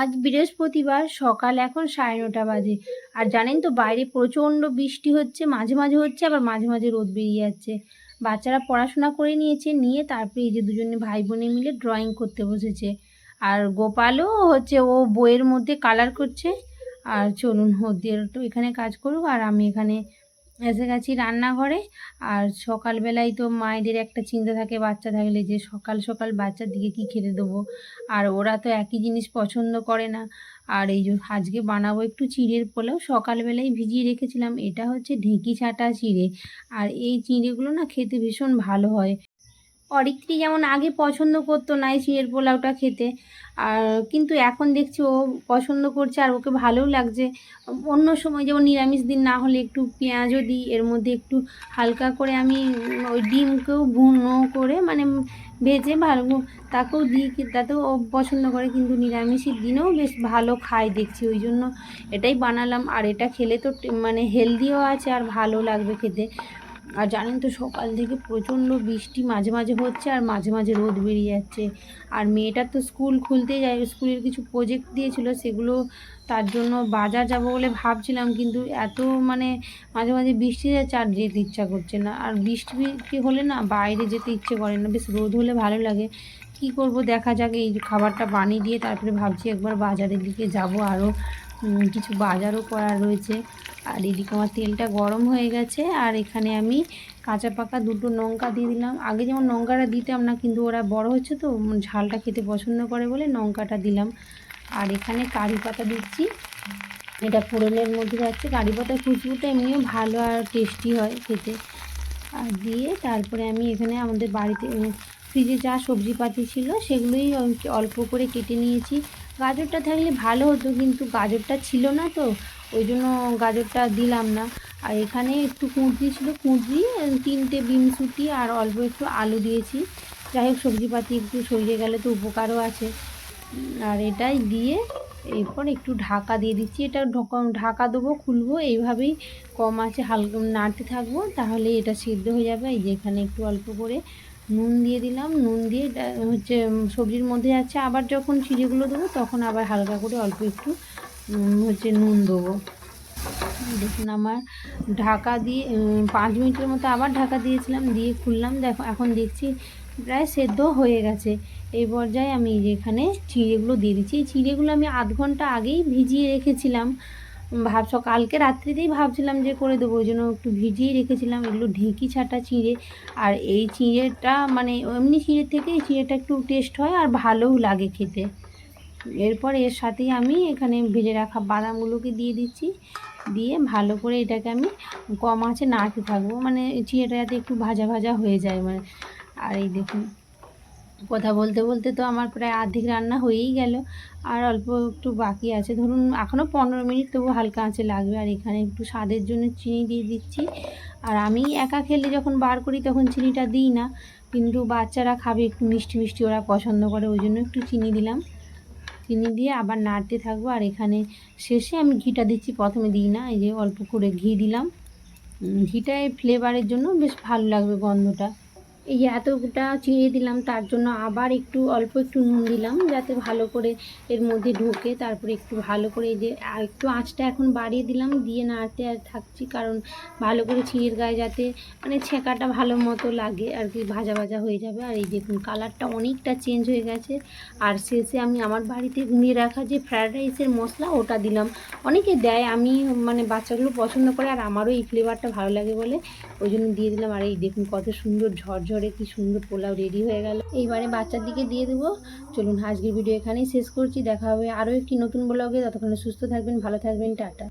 আজ বৃহস্পতিবার সকাল এখন সাড়ে নটা বাজে। আর জানেন তো বাইরে প্রচণ্ড বৃষ্টি হচ্ছে, মাঝে মাঝে হচ্ছে, আবার মাঝে মাঝে রোদ বেরিয়ে যাচ্ছে। বাচ্চারা পড়াশোনা করে নিয়েছে, নিয়ে তারপরে এই যে দুজনে ভাই বোনে মিলে ড্রয়িং করতে বসেছে। আর গোপালও হচ্ছে, ও বইয়ের মধ্যে কালার করছে। আর চলুন, ওদের তো এখানে কাজ করুক, আর আমি এখানে এসে গেছি রান্নাঘরে। আর সকালবেলায় তো মায়েদের একটা চিন্তা থাকে, বাচ্চা থাকলে যে সকাল সকাল বাচ্চার দিকে কি খেতে দেবো? আর ওরা তো একই জিনিস পছন্দ করে না। আর এই যে আজকে বানাবো একটু চিড়ের পোলাও। সকালবেলায় ভিজিয়ে রেখেছিলাম, এটা হচ্ছে ঢেঁকি ছাটা চিড়ে। আর এই চিড়েগুলো না খেতে ভীষণ ভালো হয়। অরিত্রী যেমন আগে পছন্দ করতো না এই চিড়ের পোলাওটা খেতে, আর কিন্তু এখন দেখছি ও পছন্দ করছে আর ওকে ভালোও লাগছে। অন্য সময় যেমন নিরামিষ দিন না হলে একটু পেঁয়াজও দিই, এর মধ্যে একটু হালকা করে আমি ওই ডিমকেও ভুনো করে মানে ভেজে ভালো তাকেও দিই তাতেও ও পছন্দ করে কিন্তু নিরামিষের দিনেও বেশ ভালো খায় দেখছি, ওই জন্য এটাই বানালাম। আর এটা খেলে তো মানে হেলদিও আছে আর ভালো লাগবে খেতে। আর জানেন তো সকাল থেকে প্রচণ্ড বৃষ্টি, মাঝে মাঝে হচ্ছে আর মাঝে মাঝে রোদ বেরিয়ে যাচ্ছে। আর মেয়েটার তো স্কুল খুলতে যায়, স্কুলের কিছু প্রজেক্ট দিয়েছিল, সেগুলো তার জন্য বাজার যাব বলে ভাবছিলাম, কিন্তু এত মানে মাঝে মাঝে বৃষ্টি যাচ্ছে আর যেতে ইচ্ছা করছে না। আর বৃষ্টি হলে না বাইরে যেতে ইচ্ছে করে না, বেশ রোদ হলে ভালো লাগে। কি করব, দেখা যাক, এই খাবারটা বানিয়ে দিয়ে তারপরে ভাবছি একবার বাজারের দিকে যাব আরও কিছু বাজারও করা রয়েছে। আর এদিকে আমার তেলটা গরম হয়ে গেছে, আর এখানে আমি কাঁচা পাকা দুটো লঙ্কা দিয়ে দিলাম। আগে যেমন লঙ্কাটা দিতাম না, কিন্তু ওরা বড় হচ্ছে তো ঝালটা খেতে পছন্দ করে বলে লঙ্কাটা দিলাম। আর এখানে কারি পাতা দিচ্ছি। এটা ফোড়নের মধ্যে যাচ্ছে। কারি পাতার খুশবুটা এমনিও ভালো আর টেস্টি হয় খেতে। আর দিয়ে তারপরে আমি এখানে আমাদের বাড়িতে ফ্রিজে যা সবজিপাতি ছিল সেগুলোই অল্প করে কেটে নিয়েছি। গাজরটা থাকলে ভালো হতো, কিন্তু গাজরটা ছিল না তো, ওই জন্য গাজরটা দিলাম না। আর এখানে একটু কুঁদরি ছিল, কুঁদরি তিনটে বিমসুটি আর অল্প একটু আলু দিয়েছি। যাই হোক, সবজিপাতি একটু সরিয়ে গেলে তো উপকারও আছে। আর এটাই দিয়ে এরপর একটু ঢাকা দিয়ে দিচ্ছি। এটা ঢাকা দেবো, খুলবো, এইভাবেই কম আছে, হালকা নাড়তে থাকব তাহলে এটা সিদ্ধ হয়ে যাবে। এই যে এখানে একটু অল্প করে নুন দিয়ে দিলাম, নুন দিয়ে হচ্ছে সবজির মধ্যে যাচ্ছে আবার যখন চিড়েগুলো দেবো, তখন আবার হালকা করে অল্প একটু হচ্ছে নুন দেবো। দেখুন আমার ঢাকা দিয়ে পাঁচ মিনিটের মতো আবার ঢাকা দিয়েছিলাম, দিয়ে খুললাম। দেখো, এখন দেখছি প্রায় সেদ্ধ হয়ে গেছে। এই পর্যায়ে আমি এই যে এখানে চিড়েগুলো দিয়ে দিচ্ছি। এই চিড়েগুলো আমি আধ ঘণ্টা আগেই ভিজিয়ে রেখেছিলাম। ভাবছ? কালকে রাত্রিতেই ভাবছিলাম যে করে দেবো, ওই জন্য একটু ভিজিয়ে রেখেছিলাম, এগুলো ঢেঁকি ছাটা চিঁড়ে। আর এই চিঁড়েটা মানে এমনি চিঁড়ের থেকে এই চিঁড়েটা একটু টেস্ট হয় আর ভালোও লাগে খেতে। এরপর এর সাথেই আমি এখানে ভেজে রাখা বাদামগুলোকে দিয়ে দিচ্ছি। দিয়ে ভালো করে এটাকে আমি কম আঁচে নাড়তে থাকব। মানে চিঁড়েটা যাতে একটু ভাজা ভাজা হয়ে যায় মানে। আর এই দেখুন কথা বলতে বলতে তো আমার প্রায় আর্ধেক রান্না হয়েই গেল। আর অল্প একটু বাকি আছে। ধরুন এখনও পনেরো মিনিট তবু হালকা আঁচে লাগবে। আর এখানে একটু স্বাদের জন্য চিনি দিয়ে দিচ্ছি। আর আমি একা খেলে যখন বার করি তখন চিনিটা দিই না। কিন্তু বাচ্চারা খাবে একটু মিষ্টি মিষ্টি ওরা পছন্দ করে। ওই জন্য একটু চিনি দিলাম। চিনি দিয়ে আবার নাড়তে থাকব। আর এখানে শেষে আমি ঘিটা দিচ্ছি। প্রথমে দিই না এই যে অল্প করে ঘি দিলাম। উম, ঘিটা এই ফ্লেভারের জন্য বেশ ভালো লাগবে গন্ধটা। এই এতটা চিড়ে দিলাম, তার জন্য আবার একটু, অল্প একটু নুন দিলাম, যাতে ভালো করে এর মধ্যে ঢোকে। তারপরে একটু ভালো করে এই যে একটু আঁচটা এখন বাড়িয়ে দিলাম, দিয়ে নাড়তে আর থাকছি, কারণ ভালো করে চিড়ের গায়ে যাতে মানে ছেঁকাটা ভালো মতো লাগে আর কি, ভাজা ভাজা হয়ে যাবে। আর এই দেখুন, কালারটা অনেকটা চেঞ্জ হয়ে গেছে। আর শেষে আমি আমার বাড়িতে গুঁড়িয়ে রাখা যে ফ্রায়েড রাইসের মশলা, ওটা দিলাম। অনেকে দেয়, আমি মানে বাচ্চাগুলো পছন্দ করে, আর আমারও এই ফ্লেভারটা ভালো লাগে বলে, ওই জন্য দিয়ে দিলাম। আর এই দেখুন, কত সুন্দর ঝরঝরে কি সুন্দর পোলাও রেডি হয়ে গেল। এইবারে বাচ্চার দিকে দিয়ে দেবো। চলুন আজকের ভিডিও এখানেই শেষ করছি। দেখা হবে আরও একটি নতুন ব্লগে ততক্ষণে সুস্থ থাকবেন, ভালো থাকবেন, টাটা।